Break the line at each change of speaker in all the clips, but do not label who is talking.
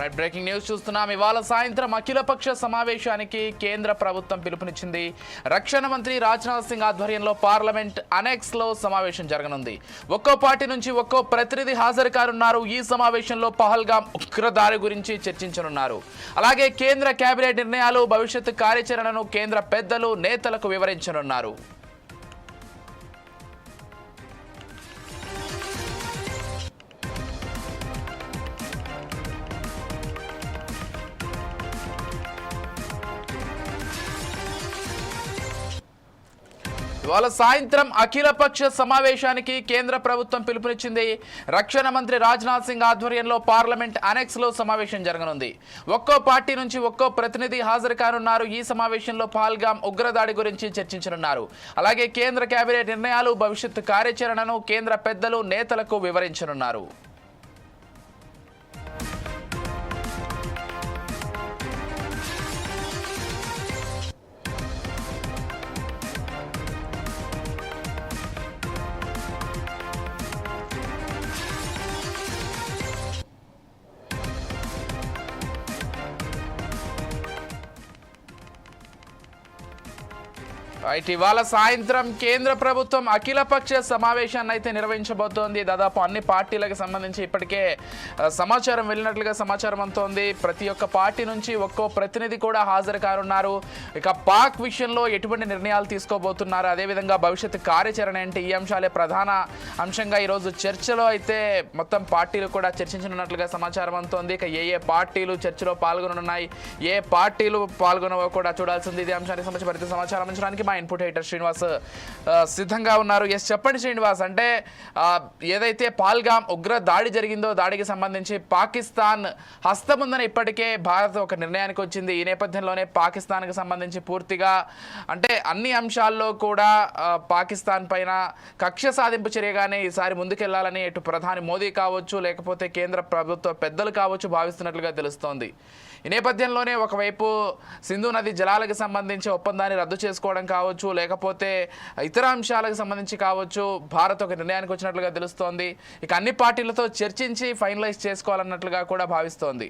Right breaking news చూస్తున్నాం. ఇవాళ సాయంత్రం అఖిలపక్ష సమావేశానికి కేంద్ర ప్రభుత్వం పిలుపునిచ్చింది. రక్షణ మంత్రి రాజ్నాథ్ సింగ్ ఆధ్వర్యంలో పార్లమెంట్ అనెక్స్లో సమావేశం జరగనుంది. ఒక్కో పార్టీ నుంచి ఒక్కో ప్రతినిధి హాజరు కానున్నారు ఈ సమావేశంలో పహల్గామ్ ఉగ్రదారి గురించి చర్చించనున్నారు. అలాగే కేంద్ర కేబినెట్ నిర్ణయాలు భవిష్యత్తు కార్యాచరణను కేంద్ర పెద్దలు నేతలకు వివరించనున్నారు. ఇవాళ సాయంత్రం అఖిలపక్ష సమావేశానికి కేంద్ర ప్రభుత్వం పిలుపునిచ్చింది. రక్షణ మంత్రి రాజ్నాథ్ సింగ్ ఆధ్వర్యంలో పార్లమెంట్ అనెక్స్లో సమావేశం జరగనుంది. ఒక్కో పార్టీ నుంచి ఒక్కో ప్రతినిధి హాజరు కానున్నారు. ఈ సమావేశంలో పాల్గాం ఉగ్రదాడి గురించి చర్చించనున్నారు. అలాగే కేంద్ర కేబినెట్ నిర్ణయాలు భవిష్యత్తు కార్యాచరణను కేంద్ర పెద్దలు నేతలకు వివరించనున్నారు. రైట్ ఇవాళ సాయంత్రం కేంద్ర ప్రభుత్వం అఖిలపక్ష సమావేశాన్ని అయితే నిర్వహించబోతోంది. దాదాపు అన్ని పార్టీలకు సంబంధించి ఇప్పటికే సమాచారం వెళ్ళినట్లుగా సమాచారం అంతోంది ప్రతి ఒక్క పార్టీ నుంచి ఒక్కో ప్రతినిధి కూడా హాజరు కానున్నారు. ఇక పాక్ విషయంలో ఎటువంటి నిర్ణయాలు తీసుకోబోతున్నారు? అదేవిధంగా భవిష్యత్తు కార్యాచరణ ఏంటి? ఈ అంశాలే ప్రధాన అంశంగా ఈరోజు చర్చలో అయితే మొత్తం పార్టీలు కూడా చర్చించనున్నట్లుగా సమాచారం అంతోంది ఇక ఏ ఏ పార్టీలు చర్చలో పాల్గొనున్నాయి ఏ పార్టీలు పాల్గొనవో కూడా చూడాల్సింది ఇదే అంశానికి సంబంధించి మరింత సమాచారం అందించడానికి మా ఇన్పుట్ హైటర్ శ్రీనివాస్ సిద్ధంగా ఉన్నారు. ఎస్ చెప్పండి శ్రీనివాస్ అంటే ఏదైతే పాల్గాం ఉగ్ర దాడి జరిగిందో దాడికి సంబంధించి పాకిస్తాన్ హస్తం ఉందని ఇప్పటికే భారత్ ఒక నిర్ణయానికి వచ్చింది. ఈ నేపథ్యంలోనే పాకిస్తాన్కి సంబంధించి పూర్తిగా అంటే అన్ని అంశాల్లో కూడా పాకిస్తాన్ పైన కక్ష సాధింపు చర్యగానే ఈసారి ముందుకెళ్ళాలని ఇటు ప్రధాని మోదీ కావచ్చు లేకపోతే కేంద్ర ప్రభుత్వ పెద్దలు కావచ్చు భావిస్తున్నట్లుగా తెలుస్తోంది. ఈ నేపథ్యంలోనే ఒకవైపు సింధు నది జలాలకు సంబంధించి ఒప్పందాన్ని రద్దు చేసుకోవడం కావచ్చు లేకపోతే ఇతర అంశాలకు సంబంధించి కావచ్చు భారత్ ఒక నిర్ణయానికి వచ్చినట్లుగా తెలుస్తోంది. ఇక అన్ని పార్టీలతో చర్చించి ఫైనలైజ్ చేసుకోవాలన్నట్లుగా కూడా భావిస్తోంది.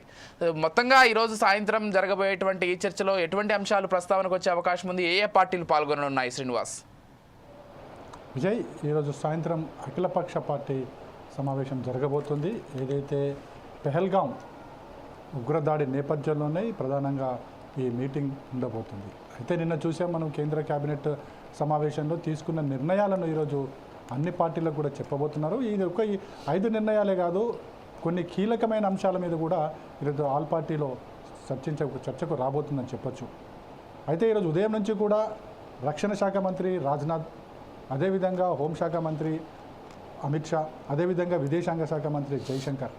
మొత్తంగా ఈరోజు సాయంత్రం జరగబోయేటువంటి ఈ చర్చలో ఎటువంటి అంశాలు ప్రస్తావనకు వచ్చే అవకాశం ఉంది? ఏ ఏ పార్టీలు పాల్గొననున్నాయి? శ్రీనివాస్.
విజయ్ ఈరోజు సాయంత్రం అఖిలపక్ష పార్టీ సమావేశం జరగబోతుంది. ఏదైతే పెహల్గాం ఉగ్రదాడి నేపథ్యంలోనే ప్రధానంగా ఈ మీటింగ్ ఉండబోతుంది. అయితే నిన్న చూసాం మనం కేంద్ర కేబినెట్ సమావేశంలో తీసుకున్న నిర్ణయాలను ఈరోజు అన్ని పార్టీలకు కూడా చెప్పబోతున్నారు. ఇది ఒక ఈ ఐదు నిర్ణయాలే కాదు కొన్ని కీలకమైన అంశాల మీద కూడా ఈరోజు ఆల్ పార్టీలో చర్చించ చర్చకు రాబోతుందని చెప్పొచ్చు. అయితే ఈరోజు ఉదయం నుంచి కూడా రక్షణ శాఖ మంత్రి రాజ్నాథ్ అదేవిధంగా హోంశాఖ మంత్రి అమిత్ షా అదేవిధంగా విదేశాంగ శాఖ మంత్రి జైశంకర్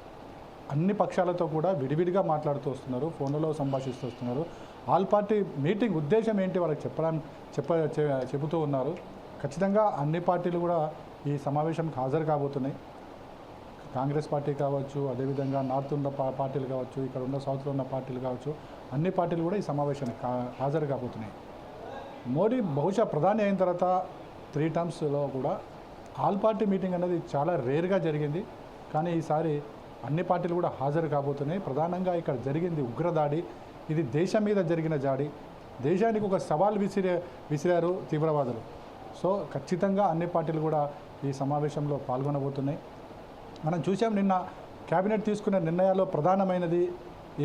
అన్ని పక్షాలతో కూడా విడివిడిగా మాట్లాడుతూ వస్తున్నారు ఫోన్లలో సంభాషిస్తూ వస్తున్నారు. ఆల్ పార్టీ మీటింగ్ ఉద్దేశం ఏంటి వాళ్ళకి చెప్పడానికి చెప్ప చెబుతూ ఉన్నారు. ఖచ్చితంగా అన్ని పార్టీలు కూడా ఈ సమావేశంకి హాజరు కాబోతున్నాయి. కాంగ్రెస్ పార్టీ కావచ్చు అదేవిధంగా నార్త్ ఉన్న పార్టీలు కావచ్చు ఇక్కడ ఉన్న సౌత్లో ఉన్న పార్టీలు కావచ్చు అన్ని పార్టీలు కూడా ఈ సమావేశానికి హాజరు కాబోతున్నాయి. మోడీ బహుశా ప్రధాని అయిన తర్వాత త్రీ టర్మ్స్లో కూడా ఆల్ పార్టీ మీటింగ్ అనేది చాలా రేర్గా జరిగింది. కానీ ఈసారి అన్ని పార్టీలు కూడా హాజరు కాబోతున్నాయి. ప్రధానంగా ఇక్కడ జరిగింది ఉగ్రదాడి. ఇది దేశం మీద జరిగిన జాడి. దేశానికి ఒక సవాల్ విసిరే విసిరారు తీవ్రవాదులు. సో ఖచ్చితంగా అన్ని పార్టీలు కూడా ఈ సమావేశంలో పాల్గొనబోతున్నాయి. మనం చూసాం నిన్న కేబినెట్ తీసుకున్న నిర్ణయాల్లో ప్రధానమైనది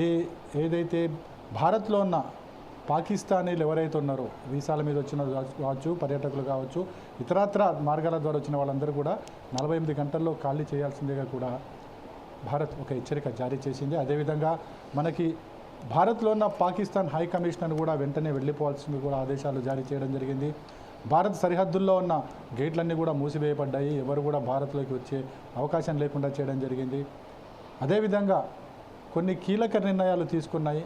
ఏ ఏదైతే భారత్లో ఉన్న పాకిస్తానీలు ఎవరైతే ఉన్నారో వీసాల మీద వచ్చిన కావచ్చు పర్యాటకులు కావచ్చు ఇతరత్ర మార్గాల ద్వారా వచ్చిన వాళ్ళందరూ కూడా నలభై ఎనిమిది గంటల్లో ఖాళీ చేయాల్సిందిగా కూడా భారత్ ఒక హెచ్చరిక జారీ చేసింది. అదేవిధంగా మనకి భారత్లో ఉన్న పాకిస్తాన్ హై కమిషనర్ కూడా వెంటనే వెళ్ళిపోవాల్సింది కూడా ఆదేశాలు జారీ చేయడం జరిగింది. భారత్ సరిహద్దుల్లో ఉన్న గేట్లన్నీ కూడా మూసివేయబడ్డాయి. ఎవరు కూడా భారత్లోకి వచ్చే అవకాశం లేకుండా చేయడం జరిగింది. అదేవిధంగా కొన్ని కీలక నిర్ణయాలు తీసుకున్నాయి.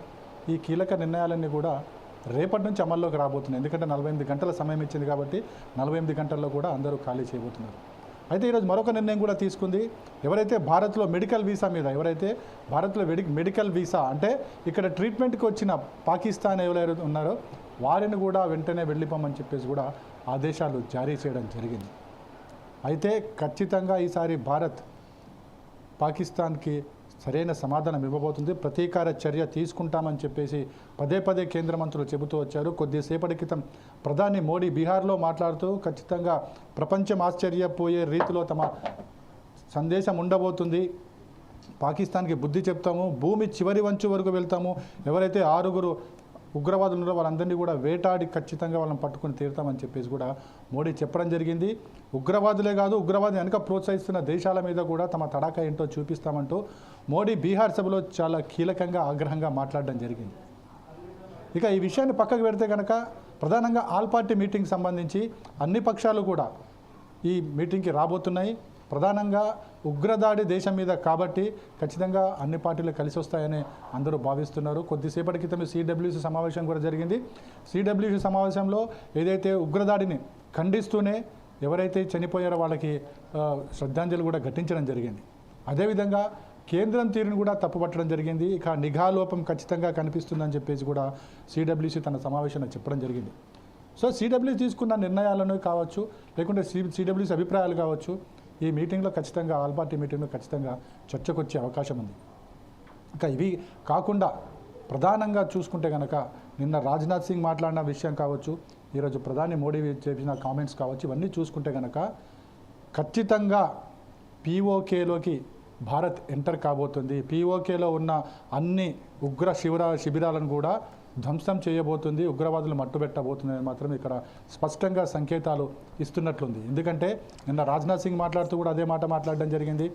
ఈ కీలక నిర్ణయాలన్నీ కూడా రేపటి నుంచి అమల్లోకి రాబోతున్నాయి. ఎందుకంటే నలభై ఎనిమిది గంటల సమయం ఇచ్చింది కాబట్టి నలభై ఎనిమిది గంటల్లో కూడా అందరూ ఖాళీ చేయబోతున్నారు. అయితే ఈరోజు మరొక నిర్ణయం కూడా తీసుకుంది. ఎవరైతే భారత్లో మెడికల్ వీసా మీద ఎవరైతే భారత్లో మెడి మెడికల్ వీసా అంటే ఇక్కడ ట్రీట్మెంట్కి వచ్చిన పాకిస్తాన్ ఎవరైతే ఉన్నారో వారిని కూడా వెంటనే వెళ్ళిపోమని చెప్పేసి కూడా ఆదేశాలు జారీ చేయడం జరిగింది. అయితే ఖచ్చితంగా ఈసారి భారత్ పాకిస్తాన్కి సరైన సమాధానం ఇవ్వబోతుంది. ప్రతీకార చర్య తీసుకుంటామని చెప్పేసి పదే పదే కేంద్ర మంత్రులు చెబుతూ వచ్చారు. కొద్దిసేపటి క్రితం ప్రధాని మోడీ బీహార్లో మాట్లాడుతూ ఖచ్చితంగా ప్రపంచం ఆశ్చర్యపోయే రీతిలో తమ సందేశం ఉండబోతుంది. పాకిస్తాన్కి బుద్ధి చెప్తాము. భూమి చివరి వంచు వరకు వెళ్తాము. ఎవరైతే ఆరుగురు ఉగ్రవాదులు ఉన్నారో వాళ్ళందరినీ కూడా వేటాడి ఖచ్చితంగా వాళ్ళని పట్టుకుని తీరుతామని చెప్పేసి కూడా మోడీ చెప్పడం జరిగింది. ఉగ్రవాదులే కాదు ఉగ్రవాదం వెనుక ప్రోత్సహిస్తున్న దేశాల మీద కూడా తమ తడాక ఏంటో చూపిస్తామంటూ మోడీ బీహార్ సభలో చాలా కీలకంగా ఆగ్రహంగా మాట్లాడడం జరిగింది. ఇక ఈ విషయాన్ని పక్కకు పెడితే కనుక ప్రధానంగా ఆల్ పార్టీ మీటింగ్ సంబంధించి అన్ని పక్షాలు కూడా ఈ మీటింగ్కి రాబోతున్నాయి. ప్రధానంగా ఉగ్రదాడి దేశం మీద కాబట్టి ఖచ్చితంగా అన్ని పార్టీలు కలిసి వస్తాయని అందరూ భావిస్తున్నారు. కొద్దిసేపటి క్రితం సిడబ్ల్యూసీ సమావేశం కూడా జరిగింది. సిడబ్ల్యూసీ సమావేశంలో ఏదైతే ఉగ్రదాడిని ఖండిస్తూనే ఎవరైతే చనిపోయారో వాళ్ళకి శ్రద్ధాంజలి కూడా ఘటించడం జరిగింది. అదేవిధంగా కేంద్రం తీరును కూడా తప్పుపట్టడం జరిగింది. ఇక నిఘా లోపం ఖచ్చితంగా కనిపిస్తుందని చెప్పేసి కూడా సిడబ్ల్యూసీ తన సమావేశంలో చెప్పడం జరిగింది. సో సిడబ్ల్యూసీ తీసుకున్న నిర్ణయాలను కావచ్చు లేకుంటే సి సిడబ్ల్యూసీ అభిప్రాయాలు కావచ్చు ఈ మీటింగ్లో ఖచ్చితంగా ఆల్ పార్టీ మీటింగ్లో ఖచ్చితంగా చర్చకొచ్చే అవకాశం ఉంది. ఇంకా ఇవి కాకుండా ప్రధానంగా చూసుకుంటే కనుక నిన్న రాజ్నాథ్ సింగ్ మాట్లాడిన విషయం కావచ్చు ఈరోజు ప్రధాని మోడీ చేసిన కామెంట్స్ కావచ్చు ఇవన్నీ చూసుకుంటే కనుక ఖచ్చితంగా పీఓకేలోకి భారత్ ఎంటర్ కాబోతుంది. పీఓకేలో ఉన్న అన్ని ఉగ్ర శిబిరా శిబిరాలను కూడా ధ్వంసం చేయబోతుంది ఉగ్రవాదులు మట్టుబెట్టబోతుంది అని మాత్రం ఇక్కడ స్పష్టంగా సంకేతాలు ఇస్తున్నట్లుంది. ఎందుకంటే నిన్న రాజ్నాథ్ సింగ్ మాట్లాడుతూ కూడా అదే మాట మాట్లాడడం జరిగింది.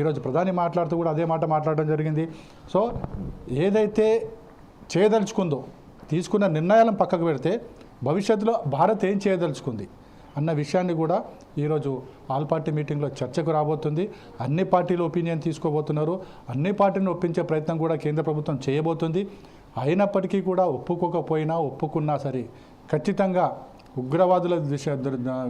ఈరోజు ప్రధాని మాట్లాడుతూ కూడా అదే మాట మాట్లాడడం జరిగింది. సో ఏదైతే చేయదలుచుకుందో తీసుకున్న నిర్ణయాలను పక్కకు పెడితే భవిష్యత్తులో భారత్ ఏం చేయదలుచుకుంది అన్న విషయాన్ని కూడా ఈరోజు ఆల్ పార్టీ మీటింగ్లో చర్చకు రాబోతుంది. అన్ని పార్టీలు ఒపీనియన్ తీసుకోబోతున్నారు. అన్ని పార్టీని ఒప్పించే ప్రయత్నం కూడా కేంద్ర ప్రభుత్వం చేయబోతుంది. అయినప్పటికీ కూడా ఒప్పుకోకపోయినా ఒప్పుకున్నా సరే ఖచ్చితంగా ఉగ్రవాదుల విషయ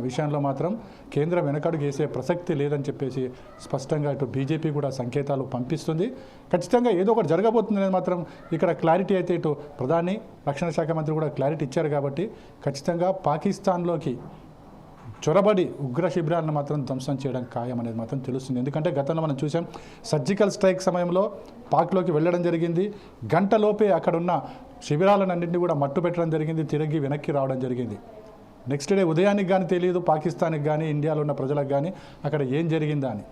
విషయంలో మాత్రం కేంద్రం వెనకడుగు వేసే ప్రసక్తి లేదని చెప్పేసి స్పష్టంగా ఇటు బీజేపీ కూడా సంకేతాలు పంపిస్తుంది. ఖచ్చితంగా ఏదో ఒకటి జరగబోతుందని మాత్రం ఇక్కడ క్లారిటీ అయితే ఇటు ప్రధాని రక్షణ శాఖ మంత్రి కూడా క్లారిటీ ఇచ్చారు కాబట్టి ఖచ్చితంగా పాకిస్తాన్లోకి చొరబడి ఉగ్ర శిబిరాలను మాత్రం ధ్వంసం చేయడం ఖాయం అనేది మాత్రం తెలుస్తుంది. ఎందుకంటే గతంలో మనం చూసాం సర్జికల్ స్ట్రైక్ సమయంలో పాక్లోకి వెళ్ళడం జరిగింది. గంటలోపే అక్కడున్న శిబిరాలన్నింటినీ కూడా మట్టు పెట్టడం జరిగింది తిరిగి వెనక్కి రావడం జరిగింది. నెక్స్ట్ డే ఉదయానికి కానీ తెలియదు పాకిస్తాన్కి కానీ ఇండియాలో ఉన్న ప్రజలకు కానీ అక్కడ ఏం జరిగిందా అని.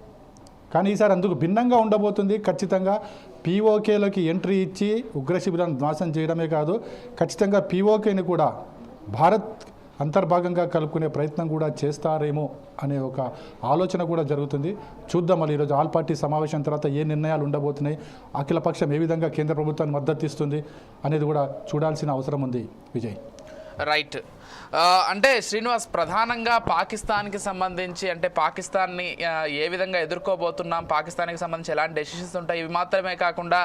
కానీ ఈసారి అందుకు భిన్నంగా ఉండబోతుంది. ఖచ్చితంగా పీఓకేలోకి ఎంట్రీ ఇచ్చి ఉగ్ర శిబిరాన్ని ధ్వంసం చేయడమే కాదు ఖచ్చితంగా పీఓకేని కూడా భారత్ అంతర్భాగంగా కలుపుకునే ప్రయత్నం కూడా చేస్తారేమో అనే ఒక ఆలోచన కూడా జరుగుతుంది. చూద్దాం మళ్ళీ ఈరోజు ఆల్ పార్టీ సమావేశం తర్వాత ఏ నిర్ణయాలు ఉండబోతున్నాయి అఖిలపక్షం ఏ విధంగా కేంద్ర ప్రభుత్వాన్ని మద్దతు ఇస్తుంది అనేది కూడా చూడాల్సిన అవసరం ఉంది. విజయ్.
రైట్. అంటే శ్రీనివాస్ ప్రధానంగా పాకిస్తాన్కి సంబంధించి అంటే పాకిస్తాన్ని ఏ విధంగా ఎదుర్కోబోతున్నాం పాకిస్తాన్కి సంబంధించి ఎలాంటి డెసిషన్స్ ఉంటాయి ఇవి మాత్రమే కాకుండా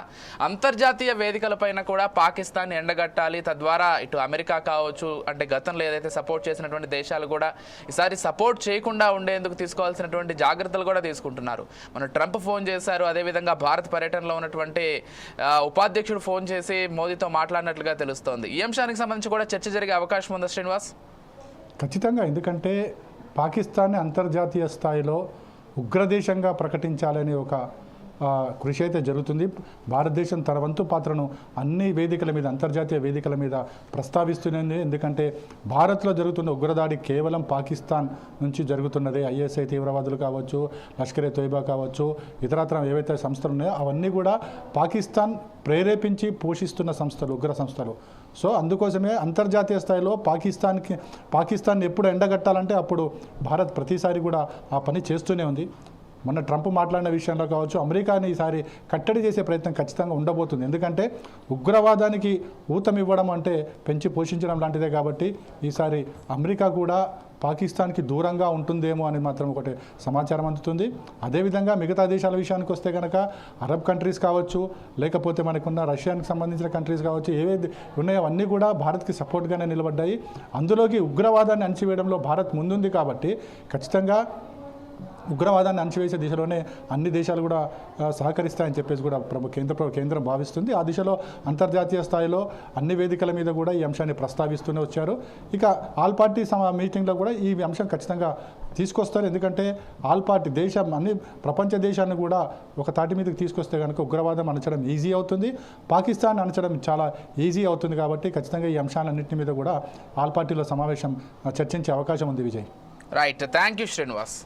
అంతర్జాతీయ వేదికలపైన కూడా పాకిస్తాన్ ఎండగట్టాలి తద్వారా ఇటు అమెరికా కావచ్చు అంటే గతంలో ఏదైతే సపోర్ట్ చేసినటువంటి దేశాలు కూడా ఈసారి సపోర్ట్ చేయకుండా ఉండేందుకు తీసుకోవాల్సినటువంటి జాగ్రత్తలు కూడా తీసుకుంటున్నారు. మన ట్రంప్ ఫోన్ చేశారు అదేవిధంగా భారత్ పర్యటనలో ఉన్నటువంటి ఉపాధ్యక్షుడు ఫోన్ చేసి మోదీతో మాట్లాడినట్లుగా తెలుస్తోంది. ఈ అంశానికి సంబంధించి కూడా చర్చ జరిగే అవకాశం ఉందా శ్రీనివాస్?
ఖచ్చితంగా ఎందుకంటే పాకిస్తాన్ని అంతర్జాతీయ స్థాయిలో ఉగ్రదేశంగా ప్రకటించాలనే ఒక కృషి అయితే జరుగుతుంది. భారతదేశం తన వంతు పాత్రను అన్ని వేదికల మీద అంతర్జాతీయ వేదికల మీద ప్రస్తావిస్తున్నది ఎందుకంటే భారత్లో జరుగుతున్న ఉగ్రదాడి కేవలం పాకిస్తాన్ నుంచి జరుగుతున్నదే. ఐఎస్ఐ తీవ్రవాదులు కావచ్చు లష్కరే తోయిబా కావచ్చు ఇతరత్ర ఏవైతే సంస్థలు ఉన్నాయో అవన్నీ కూడా పాకిస్తాన్ ప్రేరేపించి పోషిస్తున్న సంస్థలు ఉగ్ర సంస్థలు. సో అందుకోసమే అంతర్జాతీయ స్థాయిలో పాకిస్తాన్కి పాకిస్తాన్ ఎప్పుడు ఎండగట్టాలంటే అప్పుడు భారత్ ప్రతిసారి కూడా ఆ పని చేస్తూనే ఉంది. మొన్న ట్రంప్ మాట్లాడిన విషయంలో కావచ్చు అమెరికాని ఈసారి కట్టడి చేసే ప్రయత్నం ఖచ్చితంగా ఉండబోతుంది. ఎందుకంటే ఉగ్రవాదానికి ఊతం ఇవ్వడం అంటే పెంచి పోషించడం లాంటిదే కాబట్టి ఈసారి అమెరికా కూడా పాకిస్తాన్కి దూరంగా ఉంటుందేమో అని మాత్రం ఒకటి సమాచారం అందుతుంది. అదేవిధంగా మిగతా దేశాల విషయానికి వస్తే కనుక అరబ్ కంట్రీస్ కావచ్చు లేకపోతే మనకున్న రష్యానికి సంబంధించిన కంట్రీస్ కావచ్చు ఏవైతే ఉన్నాయో అవన్నీ కూడా భారత్కి సపోర్ట్గానే నిలబడ్డాయి. అందులోకి ఉగ్రవాదాన్ని అణచివేయడంలో భారత్ ముందుంది కాబట్టి ఖచ్చితంగా ఉగ్రవాదాన్ని అణచివేసే దిశలోనే అన్ని దేశాలు కూడా సహకరిస్తాయని చెప్పేసి కూడా ప్రభు కేంద్ర కేంద్రం భావిస్తుంది. ఆ దిశలో అంతర్జాతీయ స్థాయిలో అన్ని వేదికల మీద కూడా ఈ అంశాన్ని ప్రస్తావిస్తూనే వచ్చారు. ఇక ఆల్ పార్టీ సమ మీటింగ్లో కూడా ఈ అంశం ఖచ్చితంగా తీసుకొస్తారు. ఎందుకంటే ఆల్ పార్టీ దేశం అన్ని ప్రపంచ దేశాన్ని కూడా ఒక తాటి మీదకి తీసుకొస్తే కనుక ఉగ్రవాదం అణచడం ఈజీ అవుతుంది. పాకిస్తాన్ అణచడం చాలా ఈజీ అవుతుంది కాబట్టి ఖచ్చితంగా ఈ అంశాలన్నింటి మీద కూడా ఆల్ పార్టీలో సమావేశం చర్చించే అవకాశం ఉంది Vijay.
Right thank you Srinivas